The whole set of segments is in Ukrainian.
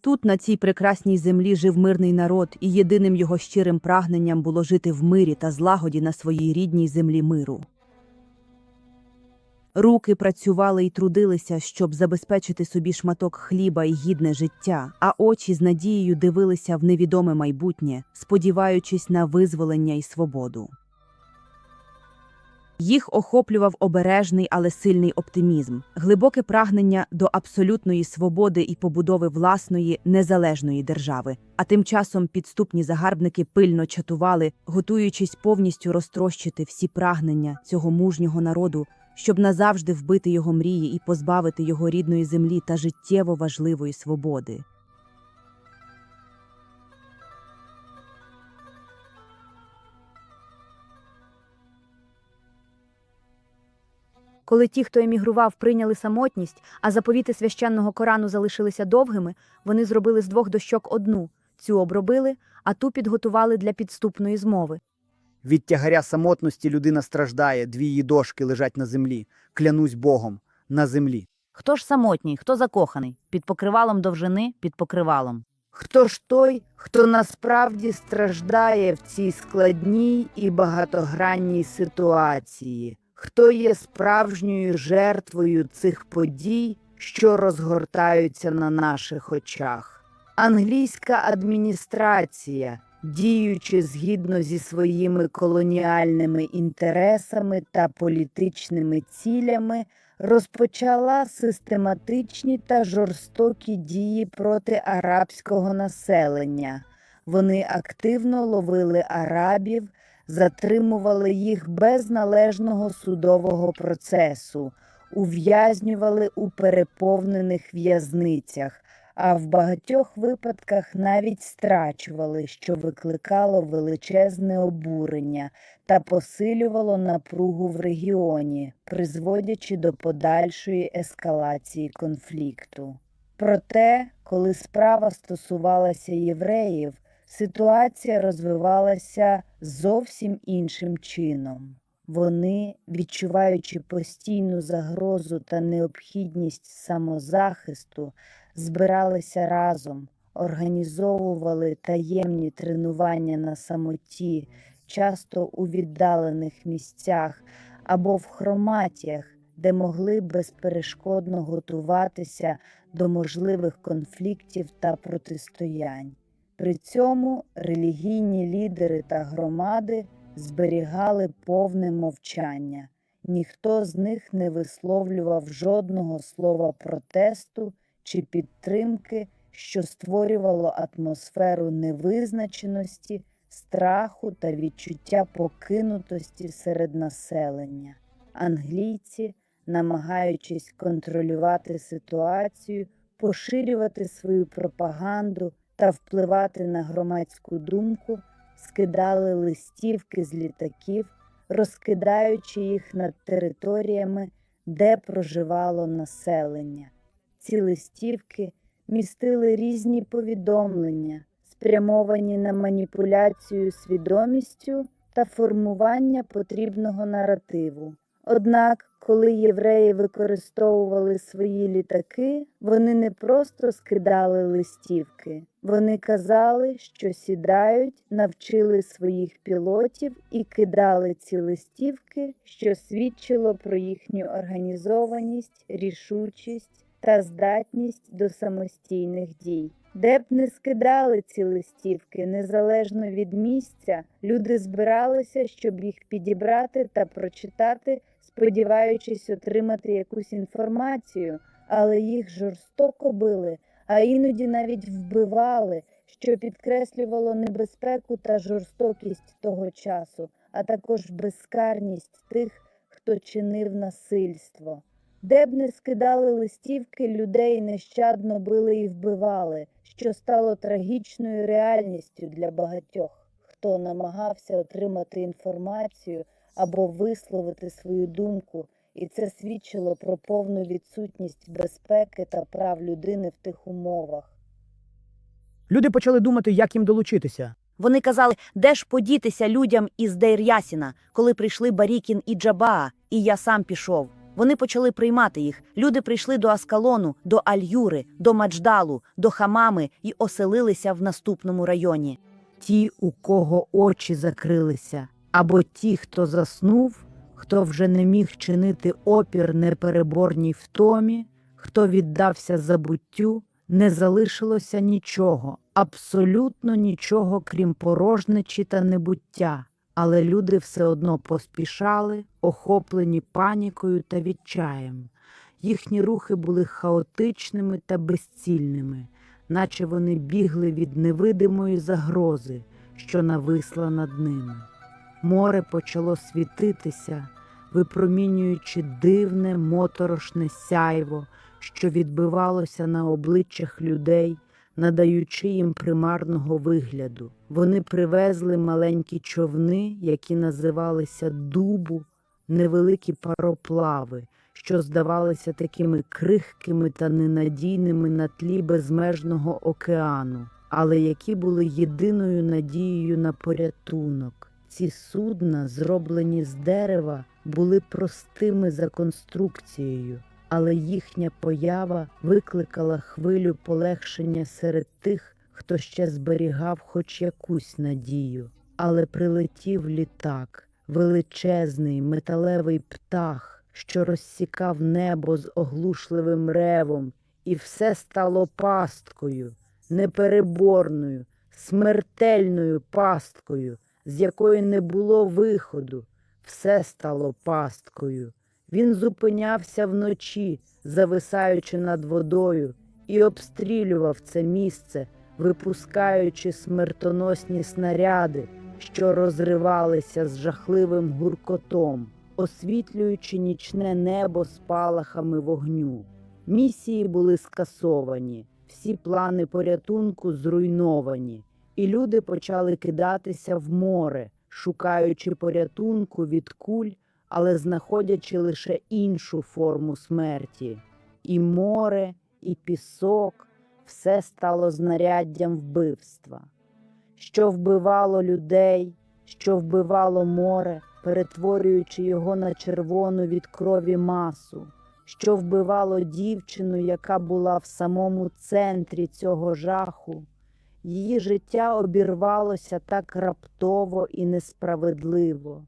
Тут, на цій прекрасній землі, жив мирний народ, і єдиним його щирим прагненням було жити в мирі та злагоді на своїй рідній землі миру. Руки працювали і трудилися, щоб забезпечити собі шматок хліба і гідне життя, а очі з надією дивилися в невідоме майбутнє, сподіваючись на визволення і свободу. Їх охоплював обережний, але сильний оптимізм, глибоке прагнення до абсолютної свободи і побудови власної незалежної держави. А тим часом підступні загарбники пильно чатували, готуючись повністю розтрощити всі прагнення цього мужнього народу, щоб назавжди вбити його мрії і позбавити його рідної землі та життєво важливої свободи. Коли ті, хто емігрував, прийняли самотність, а заповіти священного Корану залишилися довгими, вони зробили з двох дощок одну цю обробили, а ту підготували для підступної змови. Від тягаря самотності людина страждає, дві її дошки лежать на землі. Клянусь Богом, на землі. Хто ж самотній, хто закоханий? Під покривалом довжини, під покривалом. Хто ж той, хто насправді страждає в цій складній і багатогранній ситуації? Хто є справжньою жертвою цих подій, що розгортаються на наших очах? Англійська адміністрація, діючи згідно зі своїми колоніальними інтересами та політичними цілями, розпочала систематичні та жорстокі дії проти арабського населення. Вони активно ловили арабів, затримували їх без належного судового процесу, ув'язнювали у переповнених в'язницях, а в багатьох випадках навіть страчували, що викликало величезне обурення та посилювало напругу в регіоні, призводячи до подальшої ескалації конфлікту. Проте, коли справа стосувалася євреїв, ситуація розвивалася зовсім іншим чином. Вони, відчуваючи постійну загрозу та необхідність самозахисту, збиралися разом, організовували таємні тренування на самоті, часто у віддалених місцях або в хроматіях, де могли безперешкодно готуватися до можливих конфліктів та протистоянь. При цьому релігійні лідери та громади зберігали повне мовчання. Ніхто з них не висловлював жодного слова протесту чи підтримки, що створювало атмосферу невизначеності, страху та відчуття покинутості серед населення. Англійці, намагаючись контролювати ситуацію, поширювати свою пропаганду та впливати на громадську думку, скидали листівки з літаків, розкидаючи їх над територіями, де проживало населення. Ці листівки містили різні повідомлення, спрямовані на маніпуляцію свідомістю та формування потрібного наративу. Однак, коли євреї використовували свої літаки, вони не просто скидали листівки, вони казали, що сідають, навчили своїх пілотів і кидали ці листівки, що свідчило про їхню організованість, рішучість та здатність до самостійних дій. Де б не скидали ці листівки, незалежно від місця, люди збиралися, щоб їх підібрати та прочитати, сподіваючись отримати якусь інформацію, але їх жорстоко били, а іноді навіть вбивали, що підкреслювало небезпеку та жорстокість того часу, а також безкарність тих, хто чинив насильство. Де б не скидали листівки, людей нещадно били і вбивали, що стало трагічною реальністю для багатьох, хто намагався отримати інформацію або висловити свою думку, і це свідчило про повну відсутність безпеки та прав людини в тих умовах. Люди почали думати, як їм долучитися. Вони казали, де ж подітися людям із Дейр Ясіна, коли прийшли Барікін і Джабаа, і я сам пішов. Вони почали приймати їх. Люди прийшли до Аскалону, до Альюри, до Мадждалу, до Хамами і оселилися в наступному районі. ті, у кого очі закрилися, або ті, хто заснув, хто вже не міг чинити опір непереборній втомі, хто віддався забуттю, не залишилося нічого, абсолютно нічого, крім порожнечі та небуття. Але люди все одно поспішали, охоплені панікою та відчаєм. Їхні рухи були хаотичними та безцільними наче вони бігли від невидимої загрози, що нависла над ними. Море почало світитися, випромінюючи дивне моторошне сяйво, що відбивалося на обличчях людей, надаючи їм примарного вигляду. Вони привезли маленькі човни, які називалися дубу, невеликі пароплави, що здавалися такими крихкими та ненадійними на тлі безмежного океану, але які були єдиною надією на порятунок. Ці судна, зроблені з дерева, були простими за конструкцією, але їхня поява викликала хвилю полегшення серед тих, хто ще зберігав хоч якусь надію. Але прилетів літак, величезний металевий птах, що розсікав небо з оглушливим ревом, і все стало пасткою, непереборною, смертельною пасткою, з якої не було виходу. Все стало пасткою. Він зупинявся вночі, зависаючи над водою, і обстрілював це місце, випускаючи смертоносні снаряди, що розривалися з жахливим гуркотом, освітлюючи нічне небо спалахами вогню. Місії були скасовані, всі плани порятунку зруйновані, і люди почали кидатися в море, шукаючи порятунку від куль, але знаходячи лише іншу форму смерті. І море, і пісок все стало знаряддям вбивства, що вбивало людей, що вбивало море, перетворюючи його на червону від крові масу, що вбивало дівчину, яка була в самому центрі цього жаху. Її життя обірвалося так раптово і несправедливо.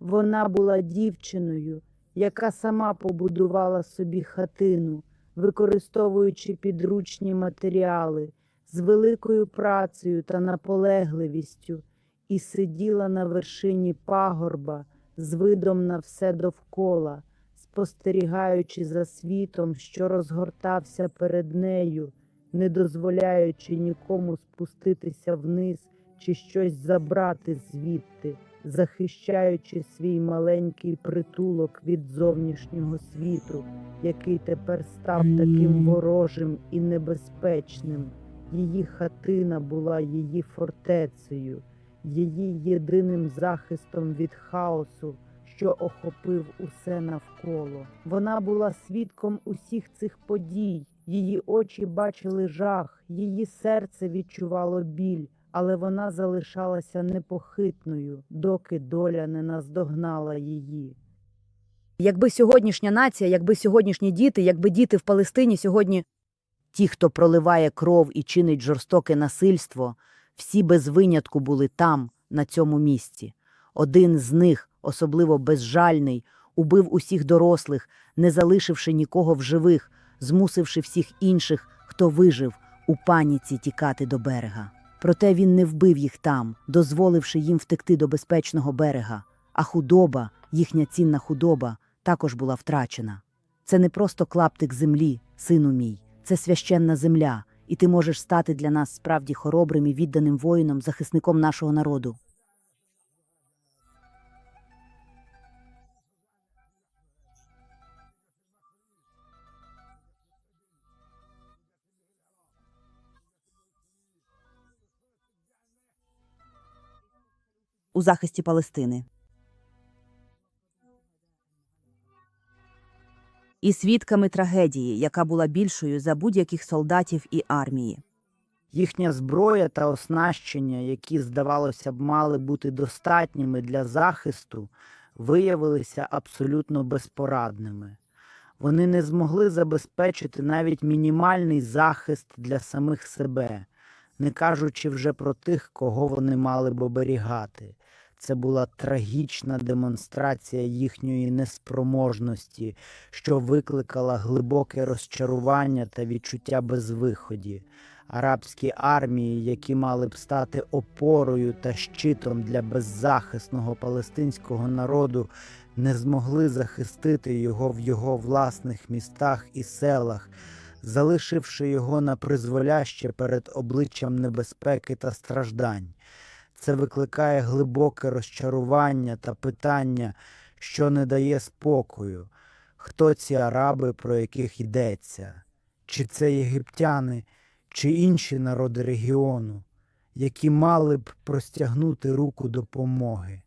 Вона була дівчиною, яка сама побудувала собі хатину, використовуючи підручні матеріали з великою працею та наполегливістю, і сиділа на вершині пагорба з видом на все довкола, спостерігаючи за світом, що розгортався перед нею, не дозволяючи нікому спуститися вниз чи щось забрати звідти, захищаючи свій маленький притулок від зовнішнього світу, який тепер став таким ворожим і небезпечним. Її хатина була її фортецею, її єдиним захистом від хаосу, що охопив усе навколо. Вона була свідком усіх цих подій. Її очі бачили жах, її серце відчувало біль, але вона залишалася непохитною, доки доля не наздогнала її. Якби сьогоднішня нація, якби сьогоднішні діти, якби діти в Палестині сьогодні Ті, хто проливає кров і чинить жорстоке насильство, всі без винятку були там, на цьому місці. Один з них, особливо безжальний, убив усіх дорослих, не залишивши нікого в живих, змусивши всіх інших, хто вижив, у паніці тікати до берега. Проте він не вбив їх там, дозволивши їм втекти до безпечного берега, а худоба, їхня цінна худоба, також була втрачена. Це не просто клаптик землі, сину мій, це священна земля, і ти можеш стати для нас справді хоробрим і відданим воїном, захисником нашого народу. У захисті Палестини. І свідками трагедії, яка була більшою за будь-яких солдатів і армії. Їхня зброя та оснащення, які, здавалося б, мали бути достатніми для захисту, виявилися абсолютно безпорадними. Вони не змогли забезпечити навіть мінімальний захист для самих себе, не кажучи вже про тих, кого вони мали б оберігати. Це була трагічна демонстрація їхньої неспроможності, що викликала глибоке розчарування та відчуття безвиході. Арабські армії, які мали б стати опорою та щитом для беззахисного палестинського народу, не змогли захистити його в його власних містах і селах, залишивши його на призволяще перед обличчям небезпеки та страждань. Це викликає глибоке розчарування та питання, що не дає спокою. Хто ці араби, про яких йдеться? Чи це єгиптяни, чи інші народи регіону, які мали б простягнути руку допомоги?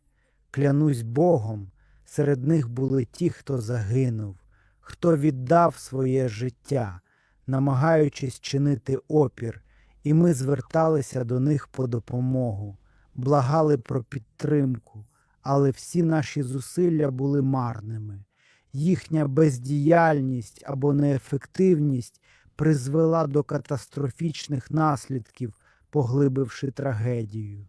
Клянусь Богом, серед них були ті, хто загинув, хто віддав своє життя, намагаючись чинити опір, і ми зверталися до них по допомогу благали про підтримку, але всі наші зусилля були марними. Їхня бездіяльність або неефективність призвела до катастрофічних наслідків, поглибивши трагедію.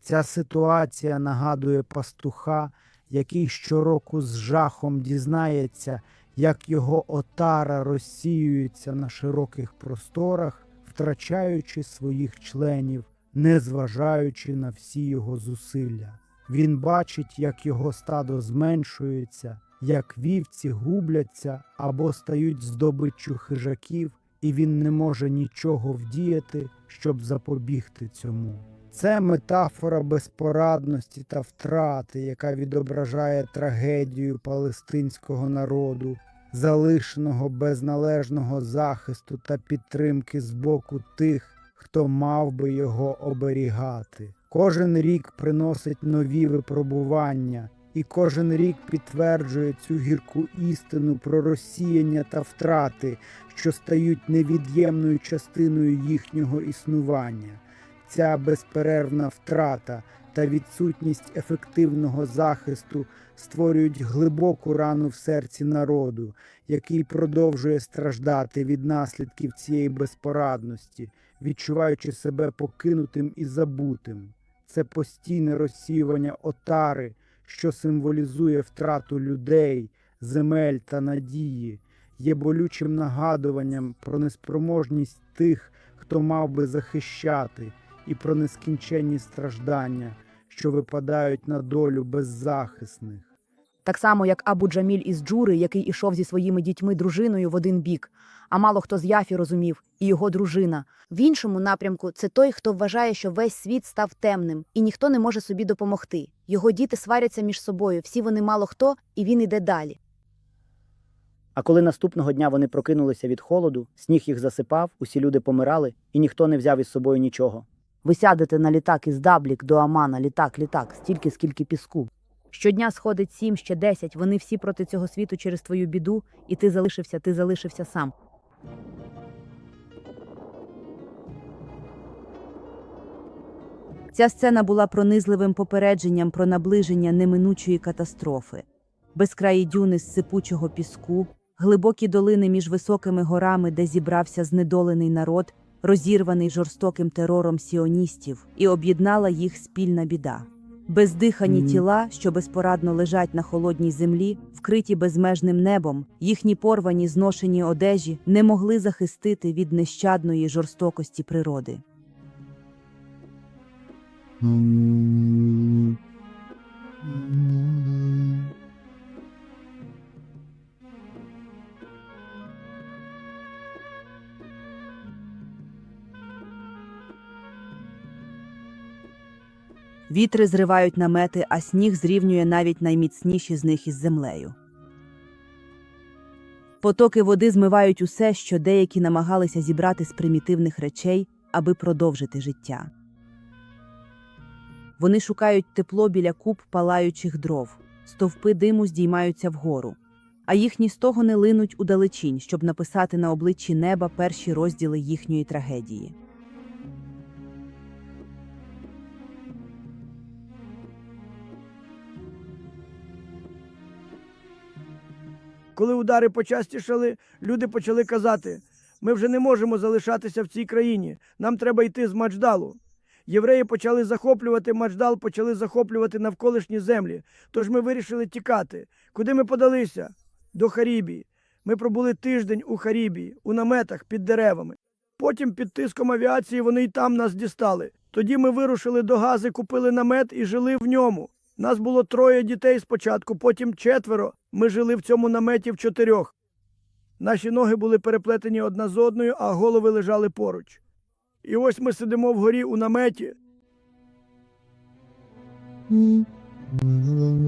Ця ситуація нагадує пастуха, який щороку з жахом дізнається, як його отара розсіюється на широких просторах, втрачаючи своїх членів незважаючи на всі його зусилля. Він бачить, як його стадо зменшується, як вівці губляться або стають здобиччю хижаків, і він не може нічого вдіяти, щоб запобігти цьому. Це метафора безпорадності та втрати, яка відображає трагедію палестинського народу, залишеного без належного захисту та підтримки з боку тих, хто мав би його оберігати. Кожен рік приносить нові випробування, і кожен рік підтверджує цю гірку істину про розсіяння та втрати, що стають невід'ємною частиною їхнього існування. Ця безперервна втрата та відсутність ефективного захисту створюють глибоку рану в серці народу, який продовжує страждати від наслідків цієї безпорадності, відчуваючи себе покинутим і забутим. Це постійне розсіювання отари, що символізує втрату людей, земель та надії, є болючим нагадуванням про неспроможність тих, хто мав би захищати, і про нескінченні страждання, що випадають на долю беззахисних. Так само, як Абу Джаміль із Джури, який ішов зі своїми дітьми дружиною в один бік, а мало хто з Яфі розумів, і його дружина. В іншому напрямку це той, хто вважає, що весь світ став темним, і ніхто не може собі допомогти. Його діти сваряться між собою, всі вони мало хто, і він іде далі. А коли наступного дня вони прокинулися від холоду, сніг їх засипав, усі люди помирали, і ніхто не взяв із собою нічого. Ви сядете на літак із Даблік до Амана, літак, літак, стільки, скільки піску. Щодня сходить сім, ще десять. Вони всі проти цього світу через твою біду, і ти залишився, ти залишився сам. Ця сцена була пронизливим попередженням про наближення неминучої катастрофи. Безкраї дюни з сипучого піску, глибокі долини між високими горами, де зібрався знедолений народ, розірваний жорстоким терором сіоністів, і об'єднала їх спільна біда. Бездихані тіла, що безпорадно лежать на холодній землі, вкриті безмежним небом, їхні порвані зношені одежі не могли захистити від нещадної жорстокості природи. Вітри зривають намети, а сніг зрівнює навіть найміцніші з них із землею. Потоки води змивають усе, що деякі намагалися зібрати з примітивних речей, аби продовжити життя. Вони шукають тепло біля куб палаючих дров, стовпи диму здіймаються вгору, а їхні стогони линуть у далечінь, щоб написати на обличчі неба перші розділи їхньої трагедії. Коли удари почастішали, люди почали казати: ми вже не можемо залишатися в цій країні, нам треба йти з Мачдалу. Євреї почали захоплювати Мачдал, почали захоплювати навколишні землі. Тож ми вирішили тікати. Куди ми подалися? До Харібії. Ми пробули тиждень у Харібії, у наметах під деревами. Потім під тиском авіації вони й там нас дістали. Тоді ми вирушили до Гази, купили намет і жили в ньому. Нас було троє дітей спочатку, потім четверо. Ми жили в цьому наметі в чотирьох. Наші ноги були переплетені одна з одною, а голови лежали поруч. І ось ми сидимо вгорі у наметі.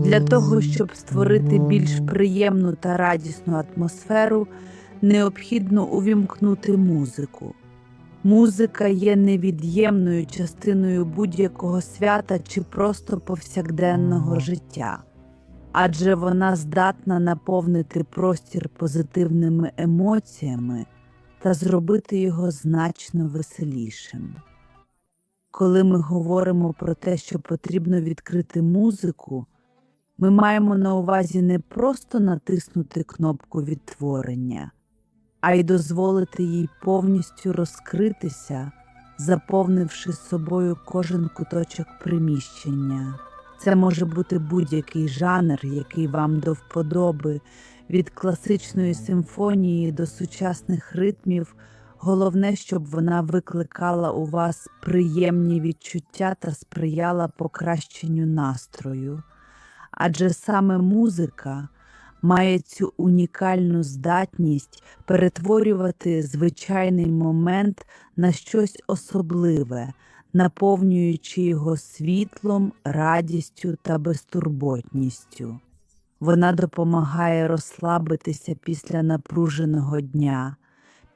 Для того, щоб створити більш приємну та радісну атмосферу, необхідно увімкнути музику. Музика є невід'ємною частиною будь-якого свята чи просто повсякденного життя, адже вона здатна наповнити простір позитивними емоціями та зробити його значно веселішим. Коли ми говоримо про те, що потрібно відкрити музику, ми маємо на увазі не просто натиснути кнопку відтворення, а й дозволити їй повністю розкритися, заповнивши собою кожен куточок приміщення. Це може бути будь-який жанр, який вам до вподоби, від класичної симфонії до сучасних ритмів. Головне, щоб вона викликала у вас приємні відчуття та сприяла покращенню настрою. Адже саме музика має цю унікальну здатність перетворювати звичайний момент на щось особливе, наповнюючи його світлом, радістю та безтурботністю. Вона допомагає розслабитися після напруженого дня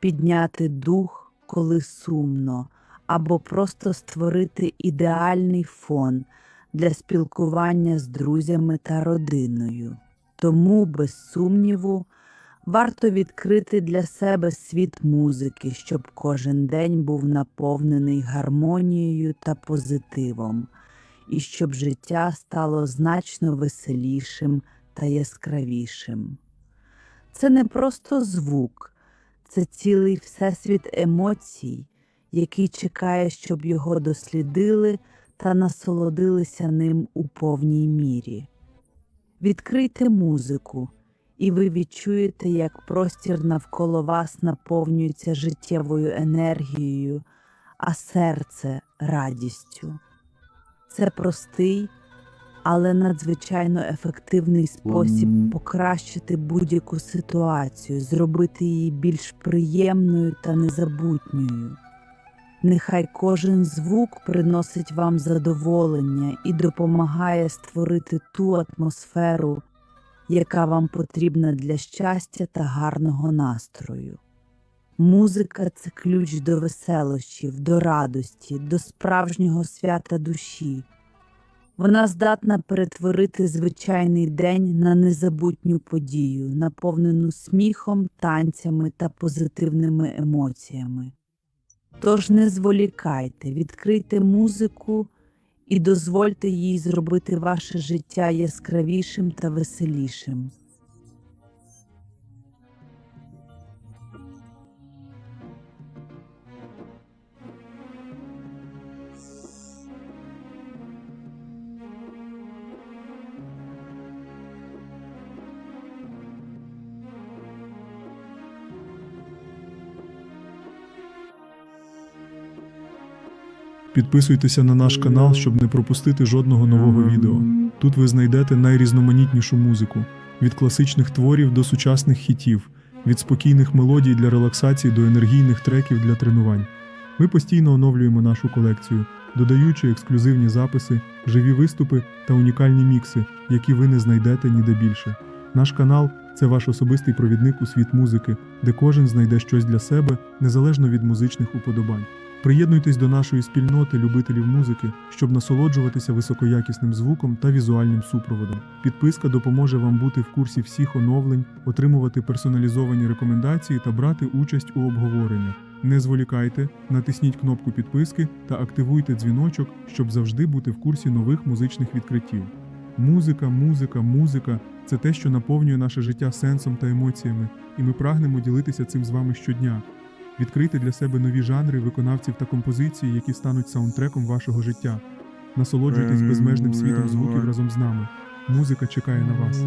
підняти дух, коли сумно, або просто створити ідеальний фон для спілкування з друзями та родиною. Тому, без сумніву, варто відкрити для себе світ музики, щоб кожен день був наповнений гармонією та позитивом, і щоб життя стало значно веселішим та яскравішим. Це не просто звук це цілий всесвіт емоцій, який чекає, щоб його дослідили та насолодилися ним у повній мірі. Відкрийте музику, і ви відчуєте, як простір навколо вас наповнюється життєвою енергією, а серце радістю. Це простий, але надзвичайно ефективний спосіб покращити будь-яку ситуацію, зробити її більш приємною та незабутньою. Нехай кожен звук приносить вам задоволення і допомагає створити ту атмосферу, яка вам потрібна для щастя та гарного настрою. Музика це ключ до веселощів, до радості, до справжнього свята душі. Вона здатна перетворити звичайний день на незабутню подію, наповнену сміхом, танцями та позитивними емоціями. Тож не зволікайте, відкрийте музику і дозвольте їй зробити ваше життя яскравішим та веселішим. Підписуйтеся на наш канал, щоб не пропустити жодного нового відео. Тут ви знайдете найрізноманітнішу музику від класичних творів до сучасних хітів, від спокійних мелодій для релаксації до енергійних треків для тренувань. Ми постійно оновлюємо нашу колекцію, додаючи ексклюзивні записи, живі виступи та унікальні мікси, які ви не знайдете ніде більше. Наш канал це ваш особистий провідник у світ музики, де кожен знайде щось для себе незалежно від музичних уподобань. Приєднуйтесь до нашої спільноти любителів музики, щоб насолоджуватися високоякісним звуком та візуальним супроводом. Підписка допоможе вам бути в курсі всіх оновлень, отримувати персоналізовані рекомендації та брати участь у обговореннях. Не зволікайте, натисніть кнопку підписки та активуйте дзвіночок, щоб завжди бути в курсі нових музичних відкриттів. Музика, музика, музика це те, що наповнює наше життя сенсом та емоціями, і ми прагнемо ділитися цим з вами щодня. Відкрити для себе нові жанри виконавців та композиції, які стануть саундтреком вашого життя. Насолоджуйтесь безмежним світом звуків разом з нами. Музика чекає на вас.